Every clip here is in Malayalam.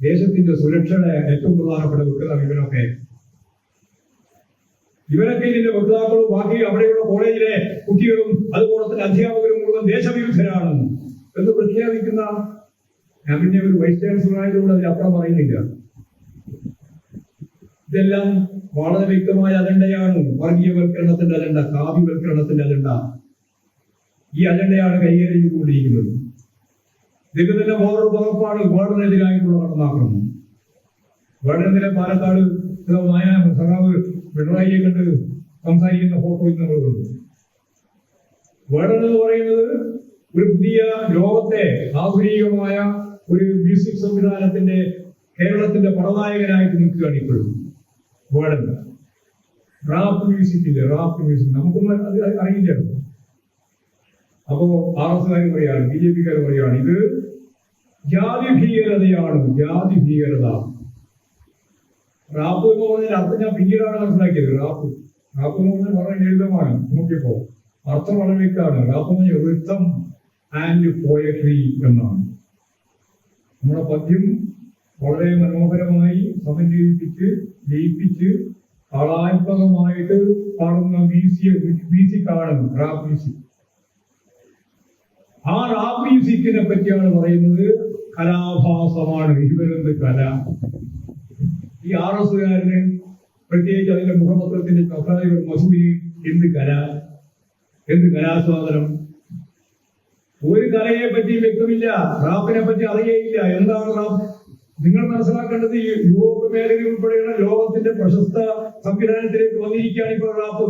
ദേശത്തിന്റെ സുരക്ഷയുടെ ഏറ്റവും പ്രധാനപ്പെട്ട കുട്ടികളാണ് ഇവരൊക്കെ. ഇവരൊക്കെ ഇതിന്റെ വക്താക്കളും ബാക്കി അവിടെയുള്ള കോളേജിലെ കുട്ടികളും അതുപോലെ തന്നെ അധ്യാപകരും മുഴുവൻ ദേശവിരുദ്ധരാണ് എന്ന് പ്രഖ്യാപിക്കുന്ന ഞാൻ പിന്നെ ഒരു വൈസ് ചാൻസലർ ചാൻസലറായതുകൊണ്ട് അതിലപ്പുറം പറയുന്നില്ല. ഇതെല്ലാം വളരെ വ്യക്തമായ അജണ്ടയാണ്. വർഗീയവൽക്കരണത്തിന്റെ അജണ്ട കാവ്യവൽക്കരണത്തിന്റെ അജണ്ട. ഈ അജണ്ടയാണ് കൈകാര്യം ചെയ്തുകൊണ്ടിരിക്കുന്നത്. ഇതിന് ഓരോ പകർപ്പാണ് വേർഡിനെതിരായിട്ടുള്ള നടന്നാക്കണം വേർഡിനെതിരെ പാലക്കാട് നായ സഖാവ് പിണറായിയെ കണ്ട് സംസാരിക്കുന്ന ഫോട്ടോ ഇന്ന് നമ്മൾ കണ്ടു. വേർഡൻ എന്ന് പറയുന്നത് ഒരു പുതിയ ലോകത്തെ ആധുനികമായ ഒരു മ്യൂസിക് സംവിധാനത്തിന്റെ കേരളത്തിന്റെ പടനായകനായിട്ട് നിൽക്കുകയാണ് ഇപ്പോഴും വേർഡൻ റാപ്പ് മ്യൂസിക് ഇല്ലേ? റാപ്പ് മ്യൂസിക് നമുക്കൊന്നും അത് അറിയില്ല. അപ്പോ ആർ എസ് എസ് പറയാണ് ബി ജെ പിക്കാർ പറയാണ് ഇത് ജാതി ഭീകരതയാണ് ജാതി ഭീകരത. റാപ്പ് എന്ന് പറഞ്ഞാൽ അർത്ഥം ഞാൻ പിന്നീടാണ് മനസ്സിലാക്കിയത് റാപ്പ്. റാപ്പ് എന്ന് പറഞ്ഞാൽ വളരെ ലളിതമാണ് നോക്കിയപ്പോ. അർത്ഥം വളരെ വ്യക്തമാണ് റാപ്പ് എന്ന് പറഞ്ഞാൽ വൃത്തം ആൻഡ് പോയട്രി എന്നാണ്. നമ്മുടെ പദ്യം വളരെ മനോഹരമായി സമന്വയിപ്പിച്ച് ലയിപ്പിച്ച് കളാത്മകമായിട്ട് പാടുന്ന മ്യൂസിയം മ്യൂസിക്കാണ് റാപ്പ് മ്യൂസിക് ആ റാപ്പ് മ്യൂസിക്കിനെ പറ്റിയാണ് പറയുന്നത് കലാഭാസമാണ് ഇവരെന്ത് കല? ഈ ആർ എസ്കാരന് പ്രത്യേകിച്ച് അതിന്റെ മുഖപത്രത്തിന്റെ കഥാധിപർ മസൂരി എന്ത് കല? എന്ത് കലാസ്വാദനം? ഒരു കലയെ പറ്റി വ്യക്തമില്ല റാപ്പിനെ പറ്റി അറിയേയില്ല. എന്താണ് റാപ്പ് നിങ്ങൾ മനസ്സിലാക്കേണ്ടത് ഈ യൂറോപ്പ് മേഖല ഉൾപ്പെടെയുള്ള ലോകത്തിന്റെ പ്രശസ്ത സംവിധാനത്തിലേക്ക് വന്നിരിക്കുകയാണ് ഇപ്പോൾ റാപ്പ്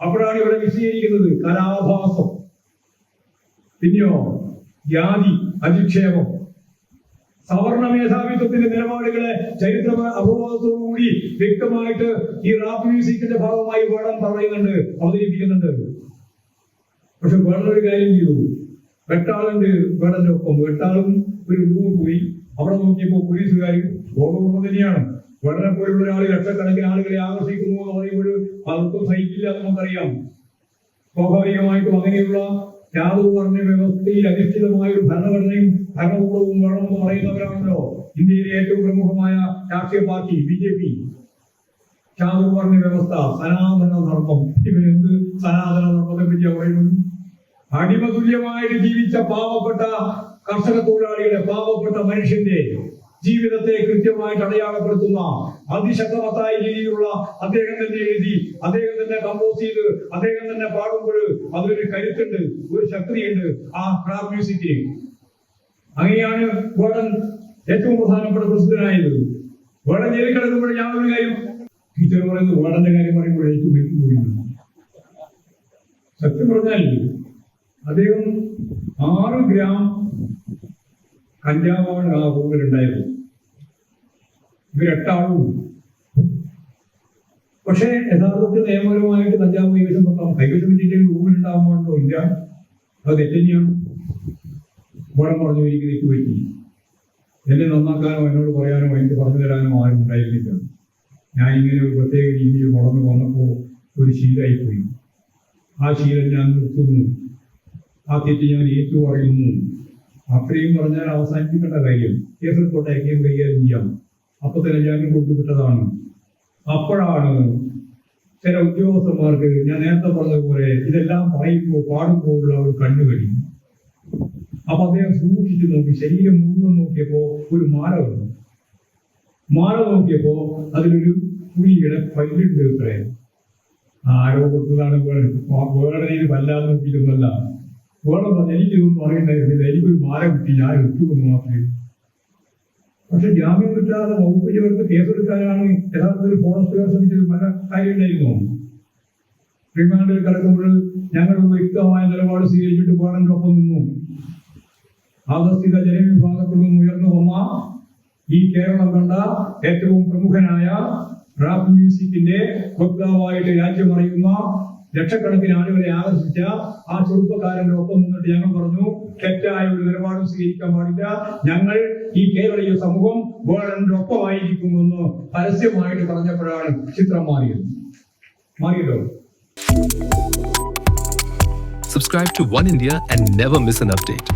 അപ്പോഴാണ് ഇവിടെ വിശദീകരിക്കുന്നത് കലാഭാസം. പിന്നെയോ ജാതി അധിക്ഷേപം. സവർണ മേധാവിത്വത്തിന്റെ നിലപാടുകളെ ചരിത്ര അവബോധത്തോടുകൂടി വ്യക്തമായിട്ട് ഈ റാപ്പ് മ്യൂസിക്കിന്റെ ഭാഗമായി വേണം പറയുന്നുണ്ട് അവതരിപ്പിക്കുന്നുണ്ട്. പക്ഷെ വേറൊരു കാര്യം ചെയ്തു. വെട്ടാളുണ്ട് വേടന്റെ ഒപ്പം. വെട്ടാളും ഒരു റൂമിൽ പോയി അവിടെ നോക്കിയപ്പോ പോലീസുകാർ ബോധപൂർവം തന്നെയാണ്. വേടനെ പോലുള്ള ഒരാൾ ലക്ഷക്കണക്കിന് ആളുകളെ ആകർഷിക്കുന്നു എന്ന് പറയുമ്പോൾ അവർക്കും സഹിക്കില്ല എന്ന് നമുക്കറിയാം. സ്വാഭാവികമായിട്ടും അങ്ങനെയുള്ള യാതൊരു വ്യവസ്ഥയിൽ അധിഷ്ഠിതമായ ഒരു ഭരണഘടനയും ഭരണകൂടവും വേണമെന്ന് പറയുന്നവരാണല്ലോ. ഇന്ത്യയിലെ ഏറ്റവും പ്രമുഖമായ രാഷ്ട്രീയ പാർട്ടി ബി ജെ പി. ചാതുർവർണ വ്യവസ്ഥ സനാതന ധർമ്മം. ഇവരെന്ത് സനാതന ധർമ്മത്തെ പറ്റി പറയുന്നു? അടിമതുല്യമായിട്ട് ജീവിച്ച പാവപ്പെട്ട കർഷക തൊഴിലാളിയുടെ പാവപ്പെട്ട മനുഷ്യന്റെ ജീവിതത്തെ കൃത്യമായിട്ട് അടയാളപ്പെടുത്തുന്ന അതിശക്തമത്തായ രീതിയിലുള്ള അദ്ദേഹം തന്നെ എഴുതി അദ്ദേഹം തന്നെ കമ്പോസ് ചെയ്ത് അദ്ദേഹം തന്നെ പാടുമ്പോൾ അതിലൊരു കരുത്തുണ്ട് ഒരു ശക്തിയുണ്ട്. ആ ക്രാബ് മ്യൂസിക്കിന് അങ്ങനെയാണ് ഗോഡൻ ഏറ്റവും പ്രധാനപ്പെട്ട പ്രസിദ്ധനായത്. വേടൻ ജയിലിൽ കിടക്കുമ്പോൾ ഞാൻ ഒരു കാര്യം ടീച്ചർ പറയുന്നത് വേടന്റെ കാര്യം പറയുമ്പോൾ ഏറ്റവും വ്യക്തി സത്യം പറഞ്ഞാൽ അദ്ദേഹം ആറ് ഗ്രാം കഞ്ചാവാണ് ആ ഉണ്ടായിരുന്നു ഇവരെട്ടാളും പക്ഷേ യഥാർത്ഥത്തിൽ നിയമപരമായിട്ട് കഞ്ചാവ് കൈവശം വെക്കാം. കൈവശം വെച്ചിട്ട് റൂമിലുണ്ടാകുമ്പോഴോ ഇല്ല. അത് തെറ്റന്നെയാണ് ഗുണം പറഞ്ഞു എനിക്ക് പറ്റി എന്നെ നന്നാക്കാനോ എന്നോട് പറയാനോ എനിക്ക് പറഞ്ഞു തരാനോ ആരും ഉണ്ടായിരുന്നില്ല. ഞാൻ ഇങ്ങനെ ഒരു പ്രത്യേക രീതിയിൽ വളർന്നു വന്നപ്പോൾ ഒരു ശീലായി പോയി. ആ ശീലം ഞാൻ നിർത്തുന്നു. ആ തെറ്റ് ഞാൻ ഏറ്റു പറയുന്നു. അത്രയും പറഞ്ഞാൽ അവസാനിപ്പിക്കേണ്ട കാര്യം. കേസെടുത്തോട്ടേക്കും കൈകാര്യം ചെയ്യാം. അപ്പൊ തന്നെ ജാമ്യം കൊടുത്തുവിട്ടതാണ്. അപ്പോഴാണ് ചില ഉദ്യോഗസ്ഥന്മാർക്ക് ഞാൻ നേരത്തെ പറഞ്ഞതുപോലെ ഇതെല്ലാം പറയുമ്പോൾ പാടുമ്പോൾ ഉള്ള ഒരു കണ്ണുകടി അപ്പൊ അദ്ദേഹം സൂക്ഷിച്ചു നോക്കി ശരീരം മുഴുവൻ നോക്കിയപ്പോ ഒരു മാല വന്നു. മാല നോക്കിയപ്പോ അതിലൊരു പുലിയുടെ പല്ലുണ്ട് ഇത്രേ. ആരോ കൊടുത്തതാണ് വേറെ. വല്ലാതെ നോക്കിയിട്ടൊന്നല്ല വേറെ എനിക്ക് എനിക്കിതൊന്നും അറിയണ്ടായിരുന്നില്ല എനിക്കൊരു മാല കിട്ടി. ഞാൻ ഇട്ടുകൊണ്ട് മാത്രമേ പക്ഷെ ജാമ്യം കിട്ടാതെ വകുപ്പ് ചേർത്ത് കേസെടുക്കാനാണ് യഥാർത്ഥത്തിൽ ഫോറസ്റ്റുകാർ ശ്രമിച്ചത് പല കാര്യമുണ്ടായിരുന്നു. റിമാൻഡിൽ കിടക്കുമ്പോൾ ഞങ്ങൾ വ്യക്തമായ നിലപാട് സ്വീകരിച്ചിട്ട് വേണമെന്നൊപ്പം നിന്നു. ആകസ്തിക ജനവിഭാഗത്തിൽ നിന്നും ഉയർന്നു വന്ന ഈ കേരളം കണ്ട ഏറ്റവും പ്രമുഖനായ റാപ്പ് മ്യൂസിക്കിന്റെ വക്താവായിട്ട് രാജ്യം അറിയുന്ന ലക്ഷക്കണക്കിന് ആളുകളെ ആകർഷിച്ച ആ ചെറുപ്പക്കാരന്റെ ഒപ്പം നിന്നിട്ട് ഞങ്ങൾ പറഞ്ഞു തെറ്റായ ഒരു നിലപാടും സ്വീകരിക്കാൻ പാടില്ല. ഞങ്ങൾ ഈ കേരളീയ സമൂഹം വേളന്റെ ഒപ്പമായിരിക്കുമെന്ന് പരസ്യമായിട്ട് പറഞ്ഞപ്പോഴാണ് ചിത്രം മാറിയത്. മാറിയല്ലോ Subscribe to One India and never miss an update.